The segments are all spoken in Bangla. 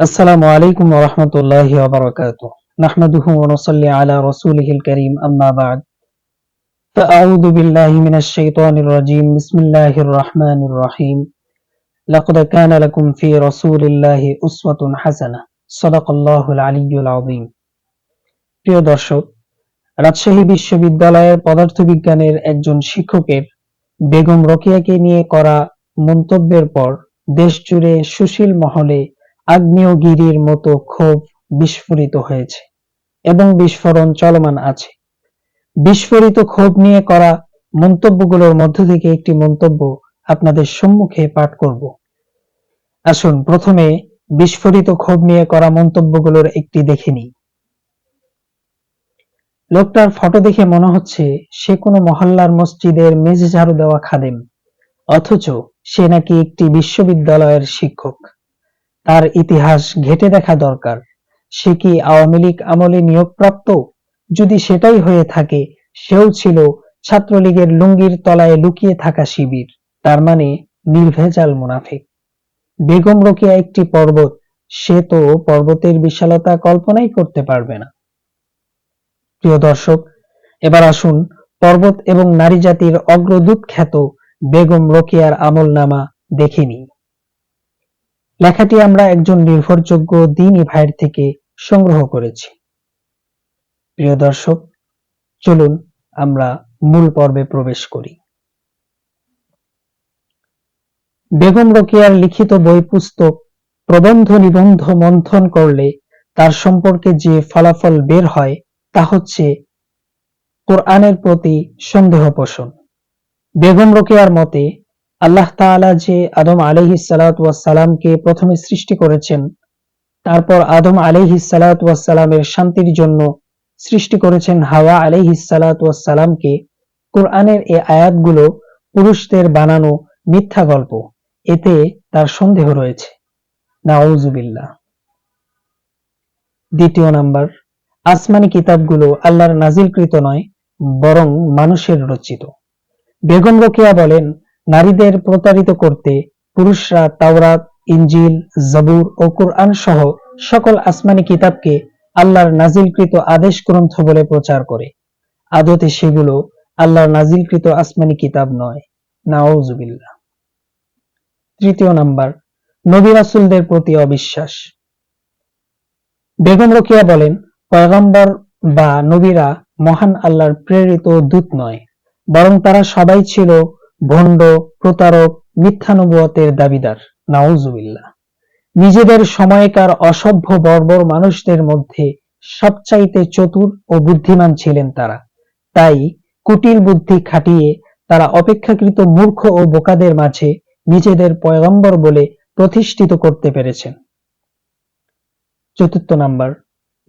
السلام عليكم ورحمة الله وبركاته نحمده ونصلي على رسوله الكريم أما بعد فأعوذ بالله من الشيطان الرجيم بسم الله الرحمن الرحيم لقد كان لكم في رسول الله أسوة حسنة صدق الله العلي العظيم প্রিয় দর্শক রাজশাহী বিশ্ববিদ্যালয়ের পদার্থবিজ্ঞানের একজন শিক্ষকের বেগম রোকেয়াকে নিয়ে করা মন্তব্যের পর দেশজুড়ে সুশীল মহলে আগ্নেয়গিরির মতো ক্ষোভ বিস্ফোরিত হয়েছে এবং বিস্ফোরণ চলমান আছে। বিস্ফোরিত ক্ষোভ নিয়ে করা মন্তব্যগুলোর মধ্য থেকে একটি মন্তব্য আপনাদের সম্মুখে পাঠ করব। আসুন, প্রথমে বিস্ফোরিত ক্ষোভ নিয়ে করা মন্তব্যগুলোর একটি দেখে নিই। লোকটার ফটো দেখে মনে হচ্ছে সে কোনো মহল্লার মসজিদের মেঝে ঝাড়ু দেওয়া খাদেম, অথচ সে নাকি একটি বিশ্ববিদ্যালয়ের শিক্ষক। তার ইতিহাস ঘেটে দেখা দরকার। সে কি আওয়ামী লীগ আমলে নিয়োগপ্রাপ্ত? যদি সেটাই হয়ে থাকে, সেও ছিল ছাত্রলীগের লুঙ্গির তলায় লুকিয়ে থাকা শিবির। তার মানে নির্ভেজাল মুনাফিক। বেগম রোকেয়া একটি পর্বত, সে তো পর্বতের বিশালতা কল্পনাই করতে পারবে না। প্রিয় দর্শক, এবার আসুন পর্বত এবং নারী জাতির অগ্রদূত খ্যাত বেগম রোকেয়ার আমলনামা দেখে নিই। লেখাটি আমরা একজন নির্ভরযোগ্য দিনী ভাইয়ের থেকে সংগ্রহ করেছি। প্রিয় দর্শক, চলুন আমরা মূল পর্বে প্রবেশ করি। বেগম রোকেয়ার লিখিত বই পুস্তক প্রবন্ধ নিবন্ধ মন্থন করলে তার সম্পর্কে যে ফলাফল বের হয় তা হচ্ছে কোরআনের প্রতি সন্দেহ পোষণ বেগম রোকেয়ার মতে আল্লাহ তাআলা যে আদম আলাইহিস সালামকে প্রথমে সৃষ্টি করেছেন, তারপর আদম আলাইহিস সালামের শান্তির জন্য সৃষ্টি করেছেন হাওয়া আলাইহিস সালামকে। কোরআনের এই আয়াতগুলো পুরুষদের বানানো মিথ্যা গল্প, এতে তার সন্দেহ রয়েছে। নাউজুবিল্লাহ দ্বিতীয় নাম্বার, আসমানি কিতাবগুলো আল্লাহর নাজিলকৃত নয়, বরং মানুষের রচিত। বেগম রোকেয়া বলেন নারীদের প্রতারিত করতে পুরুষরা তাওরাত ইঞ্জিল জবুর ও কোরআন সহ সকল আসমানি কিতাবকে আল্লাহর নাজিলকৃত আদেশ গ্রন্থ বলে প্রচার করে। আদতে সেগুলো আল্লাহর নাজিলকৃত আসমানি কিতাব নয়। নাউজুবিল্লাহ। তৃতীয় নাম্বার, নবী রাসুলদের প্রতি অবিশ্বাস। বেগম রোকেয়া বলেন, পয়গম্বর বা নবীরা মহান আল্লাহর প্রেরিত দূত নয়, বরং তারা সবাই ছিল ভণ্ড, প্রতারক মিথ্যানুবতের দাবিদার। নাউজুবিল্লাহ। নিজেদের সময়কার অসভ্য, বর্বর মানুষদের মধ্যে সবচাইতে চতুর ও বুদ্ধিমান ছিলেন তারা। তাই কুটিল বুদ্ধি খাটিয়ে তারা অপেক্ষাকৃত মূর্খ ও বোকাদের মাঝে নিজেদের পয়গম্বর বলে প্রতিষ্ঠিত করতে পেরেছেন। চতুর্থ নাম্বার।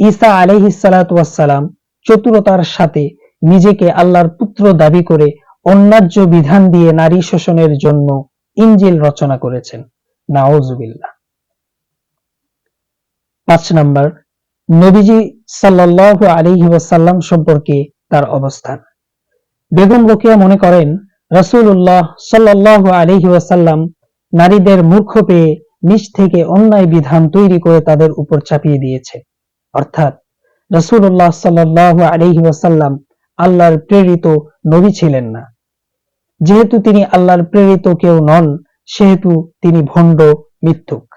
ঈসা আলহিসালাম চতুরতার সাথে নিজেকে আল্লাহর পুত্র দাবি করে অন্যায্য বিধান দিয়ে নারী শোষণের জন্য ইঞ্জিল রচনা করেছেন। নাওজুবিল্লাহ পাঁচ নাম্বার, নবীজি সাল্লাহ আলিহি ওয়াসাল্লাম সম্পর্কে তার অবস্থান। বেগম রোকেয়া মনে করেন রসুল্লাহ সাল্লাহ আলিহি ওয়াসাল্লাম নারীদের মূর্খ পেয়ে নিজ থেকে অন্যায় বিধান তৈরি করে তাদের উপর চাপিয়ে দিয়েছে। অর্থাৎ রসুল্লাহ সাল্লাহ আলহি ওয়াসাল্লাম আল্লাহর প্রেরিত নবী ছিলেন না। যেহেতু তিনি আল্লাহর প্রেরিত কেউ নন, সেহেতু তিনি ভণ্ড, মিথ্যুক।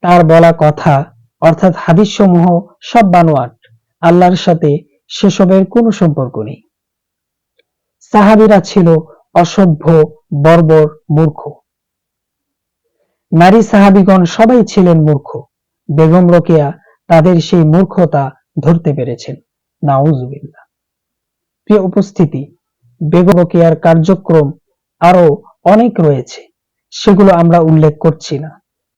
তার বলা কথা, অর্থাৎ হাদিস সমূহ সব বানোয়াট, আল্লাহর সাথে সেসবের কোনো সম্পর্ক নেই। সাহাবিরা ছিল অসভ্য, বর্বর, মূর্খ। নারী সাহাবিগণ সবাই ছিলেন মূর্খ। বেগম রোকেয়া তাদের সেই মূর্খতা ধরতে পেরেছেন। নাউজুবিল্লাহ। প্রিয় উপস্থিতি বেগম কার্যক্রম আরও অনেক রয়েছে সেগুলো আমরা উল্লেখ করছি না।